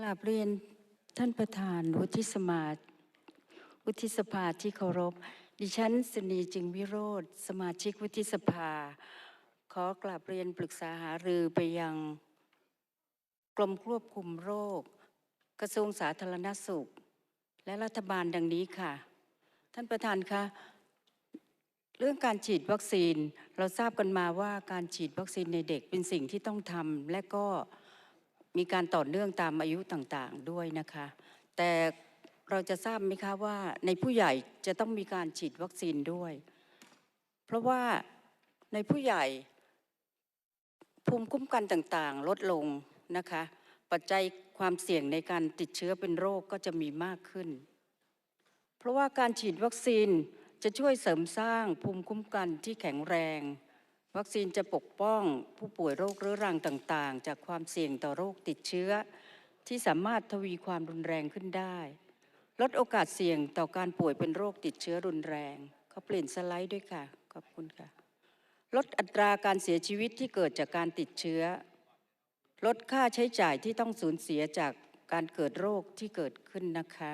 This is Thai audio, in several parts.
กราบเรียนท่านประธานวุฒิสมาวุฒิสภาที่เคารพ ดิฉันสนีจึงวิโรธสมาชิกวุฒิสภา ขอกราบเรียนปรึกษาหารือไปยัง กรมควบคุมโรค กระทรวงสาธารณสุข และรัฐบาลดังนี้ค่ะ ท่านประธานคะเรื่องการฉีดวัคซีนเราทราบกันมาว่าการฉีดวัคซีนในเด็กเป็นสิ่งที่ต้องทำและก็ มีการต่อเนื่องตามอายุต่างๆด้วยนะคะ แต่เราจะทราบไหมคะว่าในผู้ใหญ่จะต้องมีการฉีดวัคซีนด้วย เพราะว่าในผู้ใหญ่ภูมิคุ้มกันต่างๆ ลดลงนะคะ ปัจจัยความเสี่ยงในการติดเชื้อเป็นโรคก็จะมีมากขึ้น เพราะว่าการฉีดวัคซีนจะช่วยเสริมสร้างภูมิคุ้มกันที่แข็งแรง วัคซีนจะปกป้องผู้ป่วยโรคเรื้อรังต่างๆ จากความเสี่ยงต่อโรคติดเชื้อ ที่สามารถทวีความรุนแรงขึ้นได้ ลดโอกาสเสี่ยงต่อการป่วยเป็นโรคติดเชื้อรุนแรงเขาเปลี่ยนสไลด์ด้วยค่ะ ขอบคุณค่ะ ลดอัตราการเสียชีวิตที่เกิดจากการติดเชื้อ ลดค่าใช้จ่ายที่ต้องสูญเสียจากการเกิดโรคที่เกิดขึ้นนะคะ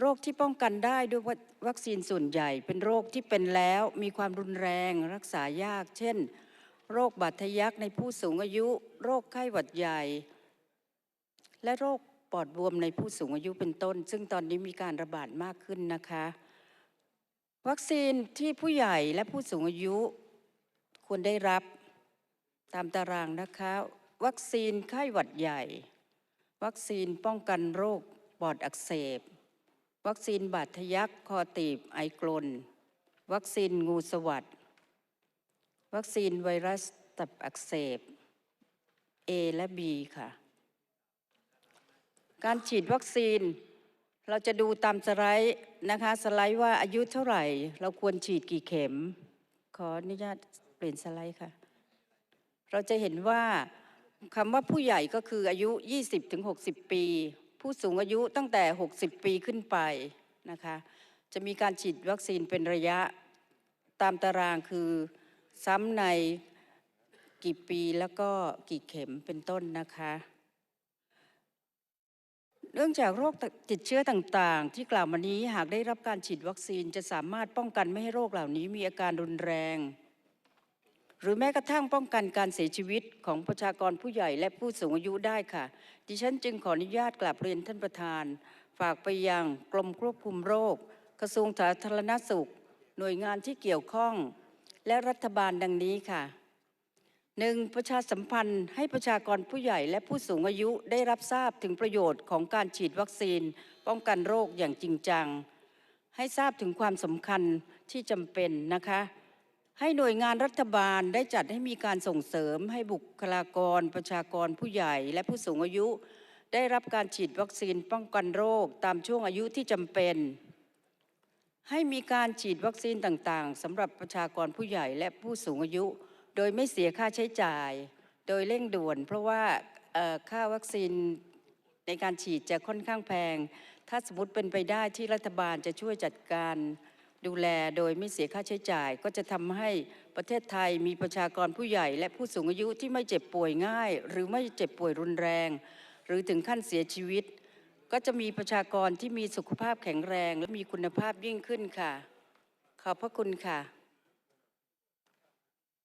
โรคที่ป้องกันได้ด้วยวัคซีนส่วนใหญ่ เป็นโรคที่เป็นแล้วมีความรุนแรงรักษายาก เช่น โรคบาดทะยักในผู้สูงอายุ โรคไข้หวัดใหญ่ และโรคปอดบวมในผู้สูงอายุเป็นต้น ซึ่งตอนนี้มีการระบาดมากขึ้นนะคะ วัคซีนที่ผู้ใหญ่และผู้สูงอายุควรได้รับตามตารางนะคะ วัคซีนไข้หวัดใหญ่ วัคซีนป้องกันโรคปอดอักเสบ วัคซีนบาดทะยักคอตีบไอกลน วัคซีนงูสวัสดวัคซีนไวรัสตับอักเสบ A และ B ค่ะ การฉีดวัคซีน เราจะดูตามสไลด์นะคะ สไลด์ว่าอายุเท่าไหร่ เราควรฉีดกี่เข็ม ขออนุญาตเปลี่ยนสไลด์ค่ะ เราจะเห็นว่าคำว่าผู้ใหญ่ก็คืออายุ 20-60 ปี ผู้สูงอายุตั้งแต่ 60 ปีขึ้นไปนะคะจะมีการฉีดวัคซีนเป็นระยะตามตารางคือซ้ำในกี่ปีแล้วก็กี่เข็มเป็นต้นนะคะเนื่องจากโรคติดเชื้อต่างๆ ที่กล่าวมานี้หากได้รับการฉีดวัคซีนจะสามารถป้องกันไม่ให้โรคเหล่านี้มีอาการรุนแรง หรือแม้กระทั่งป้องกันการเสียชีวิตของประชากรผู้ใหญ่และผู้สูงอายุได้ค่ะ ดิฉันจึงขออนุญาตกลับเรียนท่านประธาน ฝากไปยังกรมควบคุมโรค กระทรวงสาธารณสุข หน่วยงานที่เกี่ยวข้อง และรัฐบาลดังนี้ค่ะหนึ่งประชาสัมพันธ์ให้ประชากรผู้ใหญ่และผู้สูงอายุได้รับทราบถึงประโยชน์ของการฉีดวัคซีน ป้องกันโรคอย่างจริงจัง ให้ทราบถึงความสำคัญที่จำเป็นนะคะ ให้หน่วยงานรัฐบาลได้จัดให้มีการส่งเสริมให้บุคลากร ประชากรผู้ใหญ่และผู้สูงอายุ ได้รับการฉีดวัคซีนป้องกันโรคตามช่วงอายุที่จำเป็น ให้มีการฉีดวัคซีนต่างๆสำหรับประชากรผู้ใหญ่และผู้สูงอายุ โดยไม่เสียค่าใช้จ่าย โดยเร่งด่วน เพราะว่าค่าวัคซีนในการฉีดจะค่อนข้างแพง ถ้าสมมติเป็นไปได้ที่รัฐบาลจะช่วยจัดการ ดูแลโดยไม่เสียค่าใช้จ่าย ก็จะทำให้ประเทศไทยมีประชากรผู้ใหญ่ และผู้สูงอายุที่ไม่เจ็บป่วยง่าย หรือไม่เจ็บป่วยรุนแรง หรือถึงขั้นเสียชีวิต ก็จะมีประชากรที่มีสุขภาพแข็งแรง และมีคุณภาพยิ่งขึ้นค่ะ ขอบพระคุณค่ะ